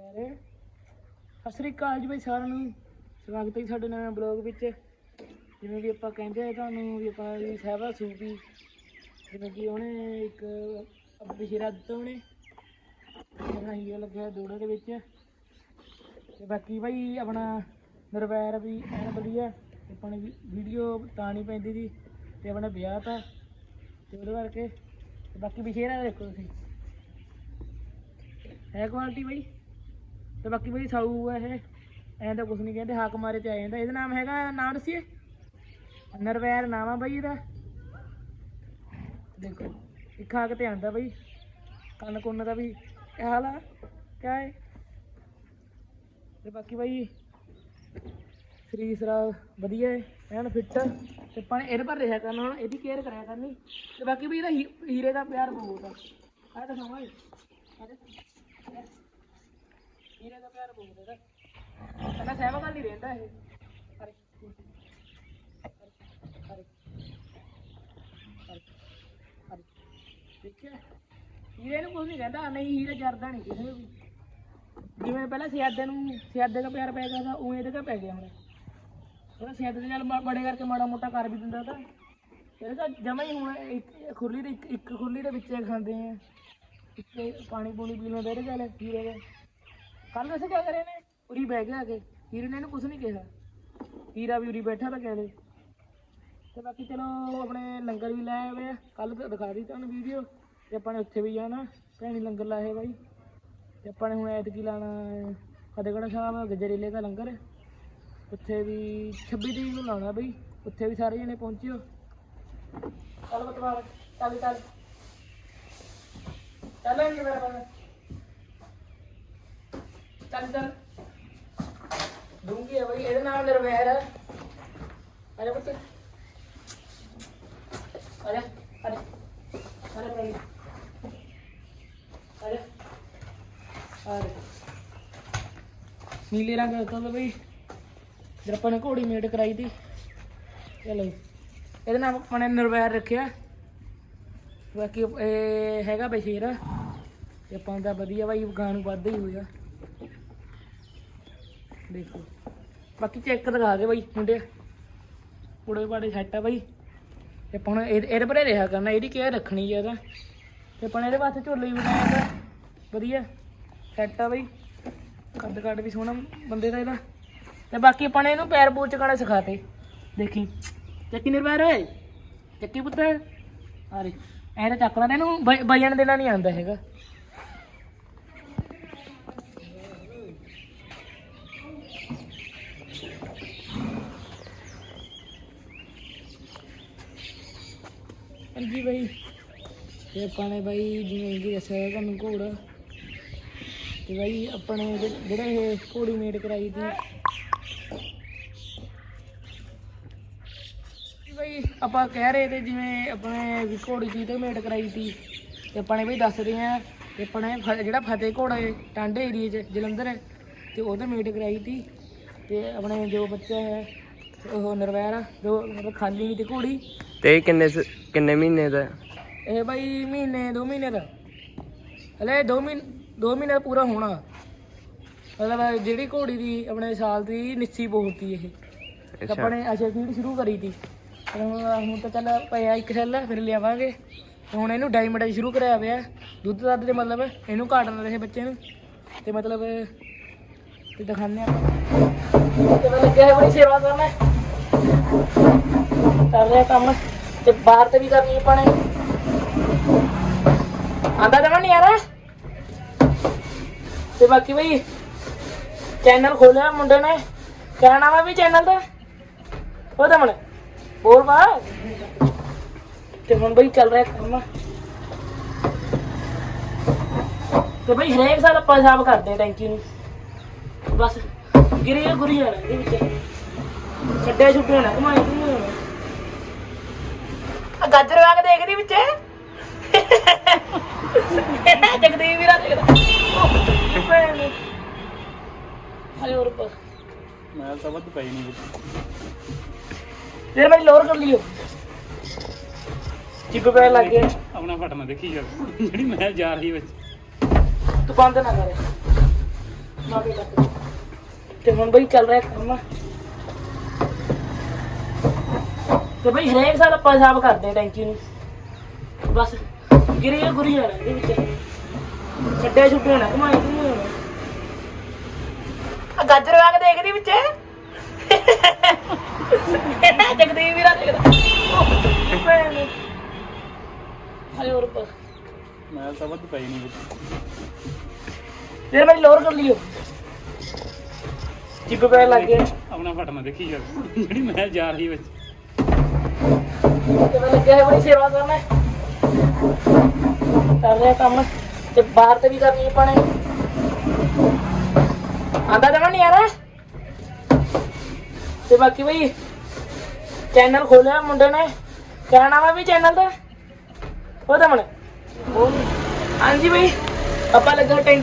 ਯਾਰ। ਸਤਿ ਸ੍ਰੀ ਅਕਾਲ ਜੀ ਬਈ ਸਾਰਿਆਂ ਨੂੰ। ਸਵਾਗਤ ਹੈ ਜੀ ਸਾਡੇ ਨਵੇਂ ਬਲੌਗ ਵਿੱਚ। ਜਿਵੇਂ ਕਿ ਆਪਾਂ ਕਹਿੰਦੇ ਆ ਤੁਹਾਨੂੰ ਵੀ ਆਪਾਂ ਵੀ ਸਾਹਿਬਾ ਸੂਪੀ ਜਿਵੇਂ ਕਿ ਉਹਨੇ ਇੱਕ ਬਸ਼ੀਰਾ ਦਿੱਤਾ ਉਹਨੇ। ਆਪਣਾ ਹੀਰੋ ਲੱਗਿਆ ਦੋੜੇ ਦੇ ਵਿੱਚ। ਤੇ ਬਾਕੀ ਭਾਈ ਆਪਣਾ ਨਿਰਵੈਰ ਵੀ ਐਨ ਵਧੀਆ। ਤੇ ਆਪਾਂ ਨੇ ਵੀਡੀਓ ਤਾਂ ਨਹੀਂ ਪੈਂਦੀ ਸੀ ਤੇ ਆਪਣਾ ਵਿਆਹ ਤਾਂ ਤੇ ਉਹਦੇ ਕਰਕੇ। ਬਾਕੀ ਬਸ਼ੀਰਾ ਦੇਖੋ ਤੁਸੀਂ। ਹੈ ਕੁਆਲਿਟੀ ਬਾਈ? ਤੇ ਬਾਕੀ ਬਾਈ ਸਾਊ ਹੈ ਇਹ। ਐਂ ਤਾਂ ਕੁਝ ਨਹੀਂ ਕਹਿੰਦੇ, ਹਾਕ ਮਾਰੇ ਤੇ ਆ ਜਾਂਦਾ। ਇਹਦਾ ਨਾਮ ਹੈਗਾ ਨਾਮ ਦੱਸੀਏ? ਨਰਵੈਰ ਨਾਮ ਆ ਬਾਈ ਇਹਦਾ। ਦੇਖੋ, ਇੱਕ ਹਾਕ ਤੇ ਆਂਦਾ ਬਾਈ। ਕੰਨ ਕੁੰਨ ਦਾ ਵੀ ਕੀ ਹਾਲ ਆ। ਕਿਆ ਹੈ ਤੇ ਬਾਕੀ ਬਾਈ, ਸਰੀਰ ਸਰਾ ਵਧੀਆ ਹੈ ਐਨ ਫਿੱਟ ਤੇ ਪਾਣੀ ਇਹਦੇ ਪਰ ਰਿਹਾ ਕਰਨਾ ਹੁਣ, ਇਹਦੀ ਕੇਅਰ ਕਰਿਆ ਕਰਨੀ। ਤੇ ਬਾਕੀ ਵੀ ਇਹਦਾ ਹੀਰੇ ਦਾ ਪਿਆਰ ਬਹੁਤ ਆ। ਆ ਤਾਂ ਸਮਾਂ ਹੀਰੇ ਦਾ ਪਿਆਰ ਬਹੁਤ ਇਹਦਾ ਕਹਿੰਦਾ ਸਹਿਮਾ ਗੱਲ ਨਹੀਂ ਰਹਿੰਦਾ ਇਹ। ਅਰੇ ਅਰੇ ਅਰੇ ਅਰੇ ਦੇਖਿਆ? ਹੀਰੇ ਨੂੰ ਕੁਝ ਨਹੀਂ ਕਹਿੰਦਾ, ਨਹੀਂ, ਹੀਰਾ ਜਰਦਾ ਨਹੀਂ ਕਿਸੇ ਨੂੰ ਵੀ। ਜਿਵੇਂ ਪਹਿਲਾਂ ਸਿਆਦੇ ਨੂੰ, ਸਿਆਦੇ ਦਾ ਪਿਆਰ ਪੈ ਗਿਆ ਤਾਂ ਉਵੇਂ ਇਹਦੇ ਦਾ ਪੈ ਗਿਆ ਹੁਣ। ਉਹਦਾ ਸਿਆਦੇ ਦੇ ਨਾਲ ਬੜੇ ਕਰਕੇ ਮਾੜਾ ਮੋਟਾ ਕਰ ਵੀ ਦਿੰਦਾ ਤਾਂ। ਇਹਦੇ ਤਾਂ ਜਮਾ ਹੀ ਹੁਣ ਇੱਕ ਖੁਰਲੀ ਦੇ ਇੱਕ ਖੁਰਲੀ ਦੇ ਵਿੱਚ ਖਾਂਦੇ ਆ। ਇੱਕ ਪਾਣੀ ਪੂਣੀ ਪੀ ਲੈਂਦੇ ਇਹਦੇ ਗੱਲ ਹੀਰੇ ਦੇ। ਕੱਲ ਅਸੀਂ ਕਿਆ ਕਰੇ ਨੇ? ਉਰੀ ਬਹਿ ਗਿਆ ਆ ਕੇ ਹੀਰੇ ਨੇ ਇਹਨੂੰ ਕੁਝ ਨਹੀਂ ਕਿਹਾ। ਹੀਰਾ ਵੀ ਉਰੀ ਬੈਠਾ ਤਾਂ ਕਹਿ ਤੇ ਬਾਕੀ ਚਲੋ, ਆਪਣੇ ਲੰਗਰ ਵੀ ਲੈ ਹੋਏ ਆ। ਕੱਲ ਦਿਖਾ ਦੀ ਤੁਹਾਨੂੰ ਵੀਡੀਓ। ਤੇ ਆਪਾਂ ਨੇ ਉੱਥੇ ਵੀ ਜਾਣਾ। ਭੈਣੀ ਲੰਗਰ ਲਾਏ ਬਾਈ। ਤੇ ਆਪਾਂ ਨੇ ਹੁਣ ਐਤਕੀ ਲਾਣਾ ਫਤਿਹਗੜ੍ਹ ਸਾਹਿਬ, ਗਜਰੇਲੇ ਦਾ ਲੰਗਰ। ਉੱਥੇ ਵੀ 26 ਤਰੀਕ ਨੂੰ ਲਾਉਣਾ ਬਈ। ਉੱਥੇ ਵੀ ਸਾਰੇ ਜਣੇ ਪਹੁੰਚਿਓ। ਚੱਲ ਬਤਵਾਰ ਚੱਲ ਚੱਲ। ਚੱਲਾਂਗੇ ਮੇਰੇ ਨਾਲ ਚੱਲ ਚੱਲ ਡੂੰਗੀ ਆ ਬਈ ਇਹਦਾ ਨਾਮ ਨਿਰਵੈਰ ਹੈ ਅਰੇ ਪੁੱਤ ਅਰੇ ਅਰੇ ਅਰੇ ਭਾਈ ਅਰੇ ਅਰੇ ਨੀਲੇ ਰੰਗ ਦਾ ਤਾਂ ਬਈ ਜਦ ਆਪਾਂ ਨੇ ਘੋੜੀ ਮੇਡ ਕਰਾਈ ਤੀ ਚਲੋ ਇਹਦੇ ਨਾਲ ਆਪਾਂ ਨੇ ਨਿਰਵੈਰ ਰੱਖਿਆ ਬਾਕੀ ਇਹ ਹੈਗਾ ਬਸ਼ੀਰ ਇਹ ਆਪਾਂ ਦਾ ਵਧੀਆ ਬਾਈ ਗਾਂ ਨੂੰ ਵੱਧਦਾ ਹੀ ਹੋਇਆ ਦੇਖੋ। ਬਾਕੀ ਚੈੱਕ ਦਿਖਾ ਦੇ ਬਾਈ ਮੁੰਡੇ। ਕੁੜੇ ਪਾੜੇ ਸੈੱਟ ਆ ਬਾਈ। ਤੇ ਆਪਾਂ ਹੁਣ ਇਹ- ਇਹਦੇ ਪਰੇ ਰਿਹਾ ਕਰਨਾ, ਇਹਦੀ ਕੇਅਰ ਰੱਖਣੀ ਹੈ ਜ਼ਿਆਦਾ ਤੇ। ਆਪਾਂ ਨੇ ਇਹਦੇ ਵਾਸਤੇ ਝੋਲੇ ਵੀ ਬਣਾਇਆ ਵਧੀਆ। ਸੈੱਟ ਆ ਬਾਈ। ਕੱਦ ਕੱਦ ਵੀ ਸੋਹਣਾ ਬੰਦੇ ਦਾ ਇਹਦਾ। ਤੇ ਬਾਕੀ ਆਪਾਂ ਨੇ ਇਹਨੂੰ ਪੈਰ ਪੂਰ ਚਕਾਣਾ ਸਿਖਾਤੇ। ਦੇਖੀ। ਚੱਕੀ ਨਿਰਵੈਰ ਹੋਏ ਚੱਕੀ ਪੁੱਤ। ਆਰੇ ਐਂ ਤਾਂ ਚੱਕਣਾ ਇਹਨੂੰ ਵ- ਵਜਣ ਦੇਣਾ ਨਹੀਂ ਆਉਂਦਾ ਹੈਗਾ। ਜੀ ਬਾਈ। ਤੇ ਆਪਾਂ ਨੇ ਬਾਈ ਜਿਵੇਂ ਕਿ ਦੱਸਿਆ ਤੁਹਾਨੂੰ ਘੋੜਾ। ਤੇ ਬਾਈ ਆਪਣੇ ਜਿਹੜੇ- ਜਿਹੜਾ ਇਹ ਘੋੜੀ ਮੇਡ ਕਰਾਈ ਤੀ ਬਈ ਆਪਾਂ ਕਹਿ ਰਹੇ ਤੇ ਜਿਵੇਂ ਆਪਣੇ ਵੀ ਘੋੜੀ ਜੀ ਤੇ ਮੇਡ ਕਰਾਈ ਤੀ ਤੇ ਆਪਾਂ ਨੇ ਬਈ ਦੱਸ ਰਹੇ ਆ ਤੇ ਆਪਣੇ ਫ- ਜਿਹੜਾ ਫਤਿਹ ਘੋੜਾ ਹੈ ਟਾਂਡੇ ਏਰੀਏ 'ਚ ਜਲੰਧਰ ਹੈ, ਤੇ ਉਹਦੇ ਮੇਡ ਕਰਾਈ ਤੀ ਤੇ ਆਪਣੇ ਜੋ ਬੱਚਾ ਹੈ ਉਹ ਨਰਵੈਰ ਆ ਜੋ ਮਤਲਬ ਖਾਲੀ ਨਹੀਂ ਤੇ ਘੋੜੀ। ਤੇ ਇਹ ਕਿੰਨੇ ਸ- ਕਿੰਨੇ ਮਹੀਨੇ ਦਾ? ਹੈ? ਇਹ ਬਾਈ ਮਹੀਨੇ ਦੋ ਮਹੀਨੇ ਦਾ। ਹਲੇ ਦੋ ਮਹੀਨੇ ਦੋ ਮਹੀਨੇ ਦਾ ਪੂਰਾ ਹੋਣਾ। ਮਤਲਬ ਜਿਹੜੀ ਘੋੜੀ ਦੀ ਆਪਣੇ ਸਾਲ ਦੀ ਨਿੱਸੀ ਬੋਲਤੀ ਇਹ। ਤੇ ਅੱਛਾ। ਆਪਾਂ ਨੇ ਅਸ਼ੇ ਫੀਡ ਸ਼ੁਰੂ ਕਰੀ ਤੀ। ਹੁਣ ਹੁਣ ਤਾਂ ਚੱਲ ਪਿਆ ਇੱਕ ਸੈੱਲ ਫਿਰ ਲਿਆਵਾਂਗੇ। ਹੁਣ ਇਹਨੂੰ ਡਾਇਮੰਡ ਸ਼ੁਰੂ ਕਰਿਆ ਪਿਆ। ਦੁੱਧ ਦੱਧ ਦੇ ਮਤਲਬ ਇਹਨੂੰ ਕਾਟਣ ਰਹੇ ਬੱਚੇ ਨੂੰ। ਤੇ ਮਤਲਬ ਤੇ ਦਿਖਾਣੇ ਆਪਾਂ। ਤੇ ਮੈਂ ਲੱਗਿਆ ਹੈ ਬੜੀ ਸੇਵਾ ਕਰਨਾ। ਕਰ ਰਿਹਾ ਕੰਮ ਤੇ ਬਾਹਰ ਤੇ ਵੀ ਕਰਨੀ ਆਪਾਂ ਆਂਦਾ ਜਮਾ ਨਹੀਂ ਆ ਤੇ ਬਾਕੀ ਬਈ ਚੈਨਲ ਖੋਲਿਆ ਮੁੰਡੇ ਨੇ। ਕਿਆ ਨਾਮ ਵੀ ਚੈਨਲ ਦਾ। ਉਹ ਤਾਂ ਬੋਲ ਬਾ ਤੇ ਹੁਣ ਬਈ ਚੱਲ ਰਿਹਾ ਕੰਮ। ਤੇ ਬਈ ਹਰੇਕ ਸਾਲ ਆਪਾਂ ਹਿਸਾਬ ਕਰਦੇ ਟੈਂਕੀ ਨੂੰ। ਬਸ ਗਿਰੀ ਗੁਰੀ ਜਾਣਾ ਇਹਦੇ ਵਿੱਚ। ਛੱਡਿਆ ਛੁੱਟਿਆ ਨਾ ਕਮਾਈ ਤੂੰ। ਆ ਗਾਜਰ ਵਾ ਕੇ ਦੇਖਦੀ ਵਿੱਚ। ਜਗਦੀਪ ਵੀਰਾ ਦੇਖਦਾ। ਹਾਏ ਹੋਰ ਪਰ ਮੈਂ ਤਾਂ ਵੱਧ ਪਈ ਨਹੀਂ ਫਿਰ ਮੈਂ ਲੋਰ ਕਰ ਲਿਓ। ਜਿੱਗੋ ਪੈ ਲੱਗ ਗਿਆ ਆਪਣਾ ਫਟਣਾ ਦੇਖੀ ਜਾ। ਜਿਹੜੀ ਮੈਂ ਜਾ ਰਹੀ ਵਿੱਚ। ਤੂੰ ਬੰਦ ਨਾ ਕਰ। ਤੇ ਹੁਣ ਬਈ ਚੱਲ ਰਿਹਾ ਕੰਮ। ਤੇ ਬਈ ਹਰੇਕ ਸਾਲ ਆਪਾਂ ਹਿਸਾਬ ਕਰਦੇ ਆ ਟੈਂਕੀ ਨੂੰ। ਬਸ ਗਿਰੀਆਂ ਗੁਰੀਆਂ ਰਹਿੰਦੇ ਵਿੱਚ। ਛੱਡੇ ਛੁੱਟੇ ਨਾ ਕਮਾਈ ਤੂੰ ਆ ਗਾਜਰ ਵਾਗ ਦੇਖਦੀ ਵਿੱਚ। ਜਗਦੀਪ ਵੀਰਾ ਦੇਖਦਾ। ਹਾਏ ਹੋਰ ਪਾ ਮੈਲ ਤਾਂ ਵੱਧ ਪਈ ਨਹੀਂ ਵਿੱਚ। ਫਿਰ ਮੈਂ ਲੋਰ ਕਰ ਲਿਓ। ਚਿੱਪ ਪੈ ਲੱਗ ਗਿਆ ਆਪਣਾ ਫਟਣਾ ਦੇਖੀ ਯਾਰ ਜਿਹੜੀ ਮੈਲ ਜਾ ਰਹੀ ਵਿੱਚ। ਤੇ ਮੈਂ ਲੱਗਿਆ ਹੈ ਬੜੀ ਸੇਵਾ ਕਰਨਾ। ਕਰ ਰਿਹਾ ਕੰਮ, ਤੇ ਬਾਹਰ ਤੇ ਵੀ ਕਰਨੀ ਆਪਾਂ ਨੇ ਆਂਦਾ ਜਮਾ ਨਹੀਂ ਆ ਤੇ ਬਾਕੀ ਬਈ ਚੈਨਲ ਖੋਲਿਆ ਮੁੰਡੇ ਨੇ। ਕਿਆ ਵਾ ਵੀ ਚੈਨਲ ਦਾ। ਉਹਦਾ ਮਨ ਹਾਂਜੀ ਬਈ, ਆਪਾਂ ਲੱਗਾ ਟੈਂਕ